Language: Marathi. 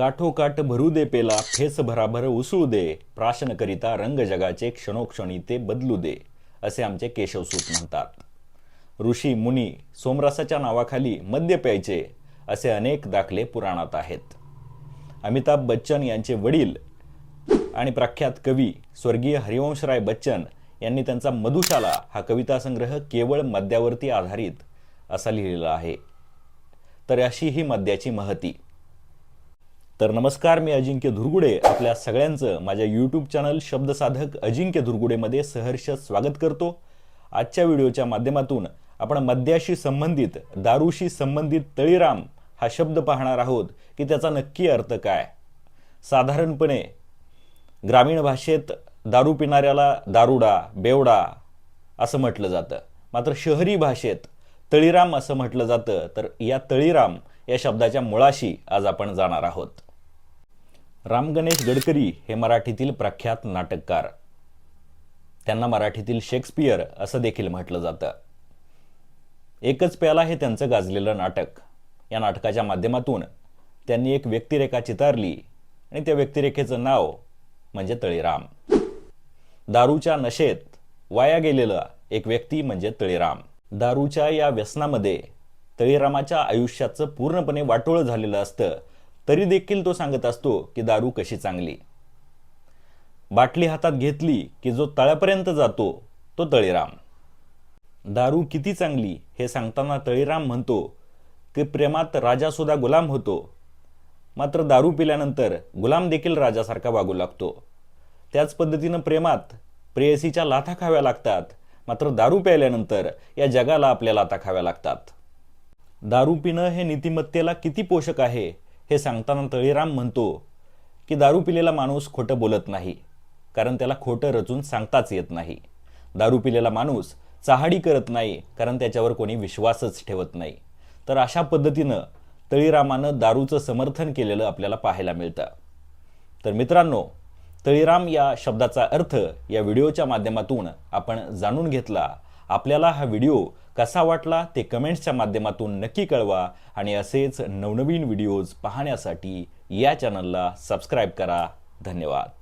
काठोकाठ भरू दे पेला फेस भराभर उसळू दे. प्राशन करिता रंग जगाचे क्षणोक्षणी ते बदलू दे असे आमचे केशवसूत म्हणतात. ऋषी मुनी सोमरसाच्या नावाखाली मद्य प्यायचे असे अनेक दाखले पुराणात आहेत. अमिताभ बच्चन यांचे वडील आणि प्रख्यात कवी स्वर्गीय हरिवंशराय बच्चन यांनी त्यांचा मधुशाला हा कविता संग्रह केवळ मद्यावरती आधारित असा लिहिलेला आहे. तर अशी ही मद्याची महती. तर नमस्कार मी अजिंक्य धुरगुडे. आपल्या सगळ्यांचं माझ्या यूट्यूब चॅनल शब्दसाधक अजिंक्य धुरगुडेमध्ये सहर्ष स्वागत करतो. आजच्या व्हिडिओच्या माध्यमातून आपण मद्याशी संबंधित दारूशी संबंधित तळीराम हा शब्द पाहणार आहोत की त्याचा नक्की अर्थ काय? साधारणपणे ग्रामीण भाषेत दारू पिणाऱ्याला दारुडा बेवडा असं म्हटलं जातं. मात्र शहरी भाषेत तळीराम असं म्हटलं जातं. तर या तळीराम या शब्दाच्या मुळाशी आज आपण जाणार आहोत. राम गणेश गडकरी हे मराठीतील प्रख्यात नाटककार. त्यांना मराठीतील शेक्सपियर असं देखील म्हटलं जातं. एकच प्याला हे त्यांचं गाजलेलं नाटक. या नाटकाच्या माध्यमातून त्यांनी एक व्यक्तिरेखा चितारली आणि त्या व्यक्तिरेखेचं नाव म्हणजे तळीराम. दारूच्या नशेत वाया गेलेला एक व्यक्ती म्हणजे तळीराम. दारूच्या या व्यसनामध्ये तळीरामाच्या आयुष्याचं पूर्णपणे वाटोळं झालेलं असतं तरी देखील तो सांगत असतो की दारू कशी चांगली. बाटली हातात घेतली की जो तळ्यापर्यंत जातो तो तळीराम. दारू किती चांगली हे सांगताना तळीराम म्हणतो की प्रेमात राजा सुद्धा गुलाम होतो. मात्र दारू पिल्यानंतर गुलाम देखील राजासारखा वागू लागतो. त्याच पद्धतीनं प्रेमात प्रेयसीच्या लाथा खाव्या लागतात. मात्र दारू प्यायल्यानंतर या जगाला आपल्या लाथा खाव्या लागतात. दारू पिणं हे नीतिमत्तेला किती पोषक आहे हे सांगताना तळीराम म्हणतो की दारू पिलेला माणूस खोटं बोलत नाही कारण त्याला खोटं रचून सांगताच येत नाही. दारू पिलेला माणूस चहाडी करत नाही कारण त्याच्यावर कोणी विश्वासच ठेवत नाही. तर अशा पद्धतीनं तळीरामानं दारूचं समर्थन केलेलं आपल्याला पाहायला मिळतं. तर मित्रांनो तळीराम या शब्दाचा अर्थ या व्हिडिओच्या माध्यमातून आपण जाणून घेतला. आपल्याला हा व्हिडिओ कसा वाटला ते कमेंट्सच्या माध्यमातून नक्की कळवा आणि असेच नवनवीन व्हिडिओज पाहण्यासाठी या चॅनलला सबस्क्राईब करा. धन्यवाद.